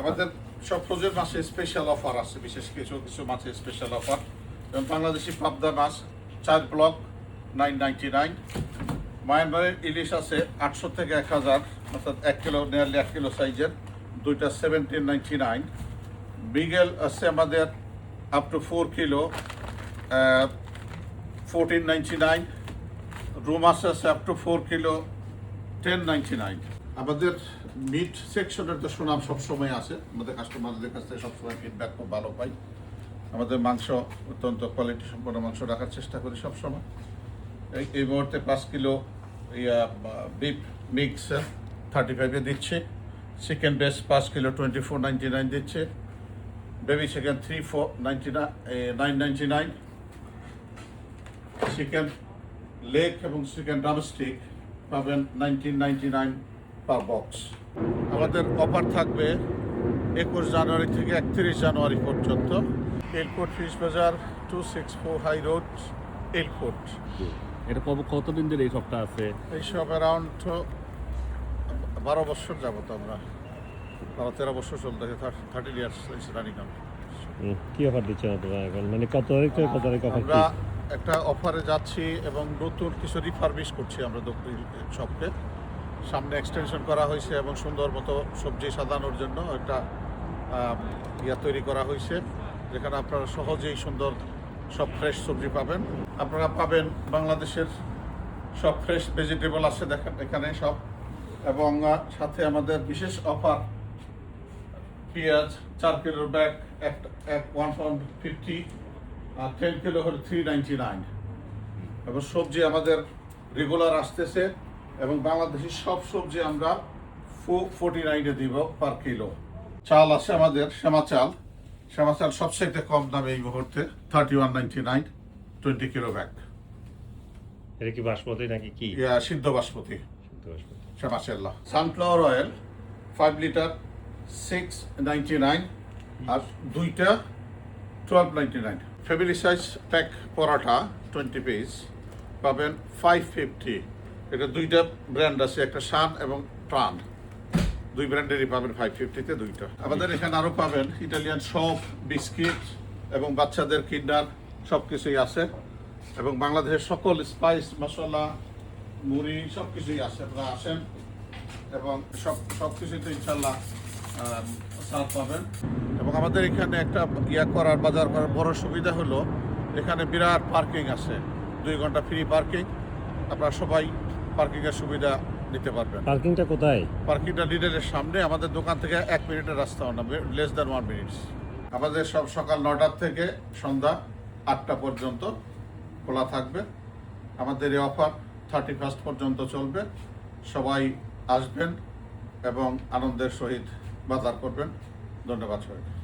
আমাদের সব ফ্রোজেন মাছে স্পেশাল অফার আছে, বিশেষ কিছু কিছু মাছে স্পেশাল অফার যেমন বাংলাদেশি পাবদা মাছ চার ব্লক নাইন নাইনটি নাইন মায়ানমারের ইলিশ আছে আটশো থেকে এক হাজার, অর্থাৎ এক কিলো নিয়ারলি এক কিলো সাইজের, দুইটা সেভেন্টিন নাইনটি নাইন বিগেল আছে আমাদের up to four kilo fourteen ninety nine room আছে up to four kilo ten ninety nine আমাদের মিট সেকশনের তো সুনাম সবসময় আছে। আমাদের কাস্টমারদের কাছ থেকে সবসময় ফিডব্যাক খুব ভালো পাই। আমাদের মাংস অত্যন্ত কোয়ালিটি সম্পন্ন মাংস রাখার চেষ্টা করি সবসময়। এই এই মুহূর্তে পাঁচ কিলো ইয়া বিফ মিক্স থার্টি ফাইভে দিচ্ছে। চিকেন বেস পাঁচ kilo twenty four ninety nine দিচ্ছে। Baby chicken three four ninety nine ninety nine chicken leg এবং চিকেন ড্রামস্টিক পাবেন nineteen ninety nine per box. আমাদের অফার থাকবে একুশ জানুয়ারি থেকে একত্রিশ জানুয়ারি পর্যন্ত। এলকোট ফিশ বাজার two six four high road এলকোট। এটা কত কতদিন ধরে এই শপটা আছে? এই এইসব অ্যারাউন্ড বারো বছর যাবত আমরা। বারো তেরো বছর চলতেছে থার্টি ইয়ার্স রানিং কি অফার দিচ্ছেন আপনারা এখন? মানে কত তারিখ থেকে কত তারিখ অফার আমরা একটা অফারে যাচ্ছি এবং নতুন কিছু রিফারবিশ করছি আমরা দক্ষিণ শপকে সামনে এক্সটেনশন করা হয়েছে এবং সুন্দর মতো সবজি সাজানোর জন্য একটা ইয়া তৈরি করা হয়েছে, যেখানে আপনারা সহজেই সুন্দর সব ফ্রেশ সবজি পাবেন। আপনারা পাবেন বাংলাদেশের সব ফ্রেশ ভেজিটেবল আছে দেখেন এখানে সব। এবং সাথে আমাদের বিশেষ অফার পেঁয়াজ, চার কিলোর ব্যাগ এক এক ওয়ান পাউন্ড ফিফটি আর টেন কিলো হলো থ্রি নাইনটি নাইন এবং সবজি আমাদের রেগুলার আসতেছে। এবং বাংলাদেশের সব সবজি আমরা ফোর্টি নাইনে দিব পার কিলো চাল আছে আমাদের শ্যামা চাল। শ্যামা চাল সবচেয়ে কম দামে এই মুহূর্তে thirty one ninety nine twenty kilo bag এটা কি বাসমতি নাকি কি? সিদ্ধ বাসমতি। শুনতে basmati. শ্যামাচেল্লা sunflower oil five litre six ninety nine আর দুইটা twelve ninety nine family size pack paratha twenty piece পাবেন ফাইভ ফিফটি এটা দুইটা ব্র্যান্ড আছে, একটা শান এবং প্রাণ দুই ব্র্যান্ডেরই পাবেন ফাইভ ফিফটিতে দুইটা। আমাদের এখানে আরও পাবেন ইটালিয়ান সপ বিস্কিট এবং বাচ্চাদের কিন্ডার সব কিছুই আছে। এবং বাংলাদেশের সকল স্পাইস মশলা, মুড়ি সব কিছুই আছে, আপনারা আসেন এবং সব সব কিছুতে ইনশাল্লাহ পাবেন। এবং আমাদের এখানে একটা ইয়া করার, বাজার করার বড় সুবিধা হলো, এখানে বিরাট পার্কিং আছে। দুই ঘণ্টা ফ্রি পার্কিং আপনারা সবাই পার্কিংয়ের সুবিধা নিতে পারবেন। পার্কিংটা কোথায়? পার্কিংটা লিডেলের সামনে আমাদের দোকান থেকে এক মিনিটের রাস্তা না লেস দ্যান ওয়ান মিনিটস আমাদের সব সকাল নটার থেকে সন্ধ্যা আটটা পর্যন্ত খোলা থাকবে। আমাদের এই অফার থার্টি ফার্স্ট পর্যন্ত চলবে। সবাই আসবেন এবং আনন্দের সহিত বাজার করবেন। ধন্যবাদ সবাইকে।